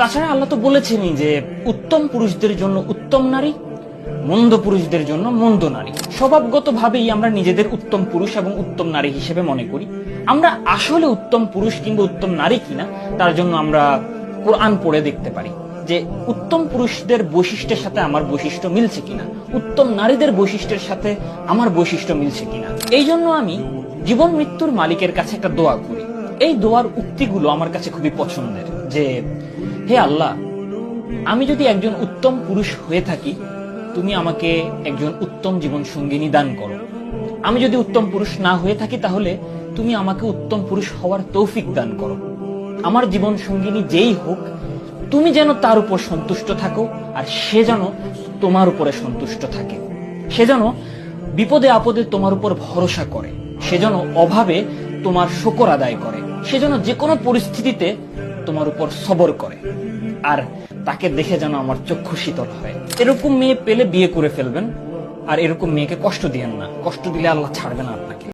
তাছাড়া আল্লাহ তো বলেছেনই যে উত্তম পুরুষদের জন্য উত্তম নারী, মন্দ পুরুষদের জন্য মন্দ নারী। স্বভাবগতভাবেই আমরা নিজেদের উত্তম পুরুষ এবং উত্তম নারী হিসেবে মনে করি। আমরা আসলে উত্তম পুরুষ কিংবা উত্তম নারী কিনা, তার জন্য আমরা কোরআন পড়ে দেখতে পারি যে উত্তম পুরুষদের বৈশিষ্ট্যের সাথে আমার বৈশিষ্ট্য মিলছে কিনা, উত্তম নারীদের বৈশিষ্ট্যের সাথে আমার বৈশিষ্ট্য মিলছে কিনা। এই জন্য আমি জীবন মৃত্যুর মালিকের কাছে একটা দোয়া করি। এই দোয়ার উক্তিগুলো আমার কাছে খুবই পছন্দের, যে, হে আল্লাহ, আমি যদি একজন উত্তম পুরুষ হয়ে থাকি, তুমি আমাকে একজন উত্তম জীবন সঙ্গিনী দান করো। আমি যদি উত্তম পুরুষ না হয়ে থাকি, তাহলে তুমি আমাকে উত্তম পুরুষ হওয়ার তৌফিক দান করো। আমার জীবন সঙ্গিনী যেই হোক, তুমি যেন তার উপর সন্তুষ্ট থাকো, আর সে যেন তোমার উপরে সন্তুষ্ট থাকে। সে যেন বিপদে আপদে তোমার উপর ভরসা করে। সে যেন অভাবে তোমার শকর আদায় করে। সে যেন যে কোনো পরিস্থিতিতে তোমার উপর সবর করে। আর তাকে দেখে যেন আমার চক্ষু শীতল হয়। এরকম মেয়ে পেলে বিয়ে করে ফেলবেন। আর এরকম মেয়েকে কষ্ট দিয়েন না। কষ্ট দিলে আল্লাহ ছাড়বে না আপনাকে।